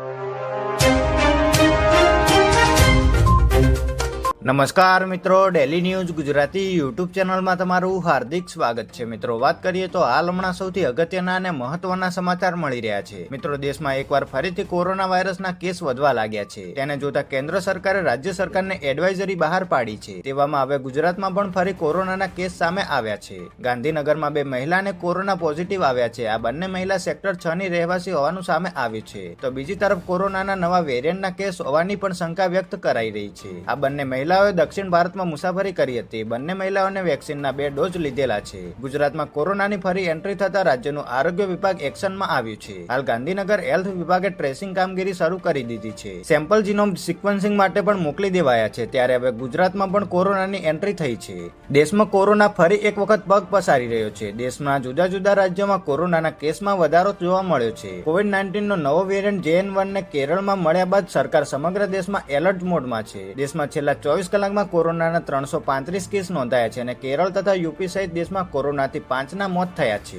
you. નમસ્કાર મિત્રો daily news Gujarati YouTube ચેનલમાં તમારું હાર્દિક સ્વાગત છે. મિત્રો, વાત કરીએ તો હાલ હમણાં સૌથી અગત્યના અને મહત્વના સમાચાર મળી રહ્યા છે. મિત્રો, દેશમાં એકવાર ફરીથી કોરોના વાયરસના કેસ વધવા લાગ્યા છે. તેને જોતા કેન્દ્ર સરકારે રાજ્ય સરકારને એડવાઇઝરી બહાર પાડી છે. તેવામાં હવે ગુજરાતમાં પણ ફરી કોરોનાના કેસ સામે આવ્યા છે. ગાંધીનગરમાં બે મહિલાને કોરોના પોઝિટિવ આવ્યા છે. આ બંને મહિલા સેક્ટર છ ની રહેવાસી હોવાનું સામે આવ્યું છે. તો બીજી તરફ કોરોનાના નવા વેરિયન્ટના કેસ હોવાની પણ શંકા વ્યક્ત કરાઈ રહી છે. આ બંને મહિલાઓએ દક્ષિણ ભારતમાં મુસાફરી કરી હતી. બંને મહિલાઓને વેક્સિનના બે ડોઝ લીધેલા છે. ગુજરાતમાં કોરોનાની ફરી એન્ટ્રી થતા રાજ્યનું આરોગ્ય વિભાગ એક્શનમાં આવ્યું છે. હાલ ગાંધીનગર હેલ્થ વિભાગે ટ્રેસિંગ કામગીરી શરૂ કરી દીધી છે. સેમ્પલ જીનોમ સિક્વન્સિંગ માટે પણ મોકલી દેવાયા છે. ત્યારે હવે ગુજરાતમાં પણ કોરોનાની એન્ટ્રી થઈ છે. દેશમાં કોરોના ફરી એક વખત પગ પસારી રહ્યો છે. દેશના જુદા જુદા રાજ્યોમાં કોરોનાના કેસમાં વધારો જોવા મળ્યો છે. કોવિડ નાઇન્ટીન નો નવો વેરિયન્ટ જેએન વન ને કેરળમાં મળ્યા બાદ સરકાર સમગ્ર દેશમાં એલર્ટ મોડમાં છે. દેશમાં છેલ્લા ચોવીસ કલાકમાં કોરોનાના ત્રણસો પાંત્રીસ કેસ નોંધાયા છે અને કેરળ તથા યુપી સહિત દેશમાં કોરોનાથી પાંચના મોત થયા છે.